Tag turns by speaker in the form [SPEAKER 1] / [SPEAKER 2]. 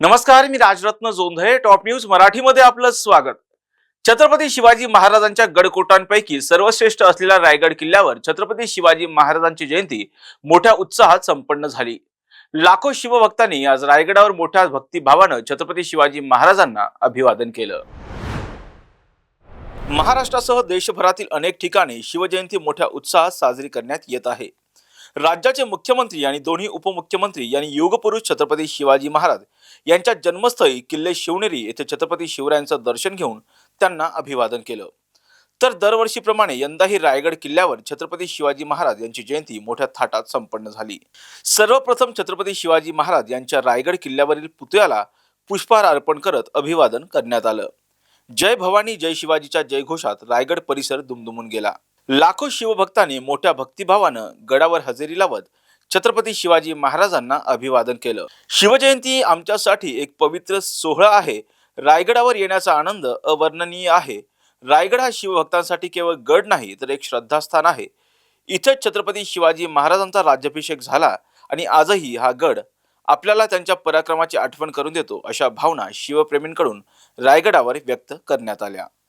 [SPEAKER 1] नमस्कार मी Rajratna Jondhale top news मराठीमध्ये आपलं स्वागत. छत्रपती शिवाजी महाराजांच्या गडकोटांपैकी सर्वश्रेष्ठ असलेल्या रायगड किल्ल्यावर छत्रपती शिवाजी महाराजांची जयंती मोठ्या उत्साहात संपन्न झाली. लाखो शिवभक्तांनी आज रायगडावर मोठ्या भक्तिभावानं छत्रपती शिवाजी महाराजांना अभिवादन केलं. महाराष्ट्रासह देशभरातील अनेक ठिकाणी शिवजयंती मोठ्या उत्साहात साजरी करण्यात येत आहे. राज्याचे मुख्यमंत्री आणि दोन्ही उपमुख्यमंत्री यांनी युगपुरुष छत्रपती शिवाजी महाराज यांच्या जन्मस्थळी किल्ले शिवनेरी येथे छत्रपती शिवरायांचं दर्शन घेऊन त्यांना अभिवादन केलं. तर दरवर्षीप्रमाणे यंदाही रायगड किल्ल्यावर छत्रपती शिवाजी महाराज यांची जयंती मोठ्या थाटात संपन्न झाली. सर्वप्रथम छत्रपती शिवाजी महाराज यांच्या रायगड किल्ल्यावरील पुतळ्याला पुष्पहार अर्पण करत अभिवादन करण्यात आलं. जय भवानी जय शिवाजीच्या जयघोषात रायगड परिसर दुमदुमून गेला. लाखो शिवभक्तांनी मोठ्या भक्तिभावानं गडावर हजेरी लावत छत्रपती शिवाजी महाराजांना अभिवादन केलं. शिवजयंती आमच्यासाठी एक पवित्र सोहळा आहे. रायगडावर येण्याचा आनंद अवर्णनीय आहे. रायगड हा शिवभक्तांसाठी केवळ गड नाही तर एक श्रद्धास्थान आहे. इथंच छत्रपती शिवाजी महाराजांचा राज्याभिषेक झाला आणि आजही हा गड आपल्याला त्यांच्या पराक्रमाची आठवण करून देतो अशा भावना शिवप्रेमींकडून रायगडावर व्यक्त करण्यात आल्या.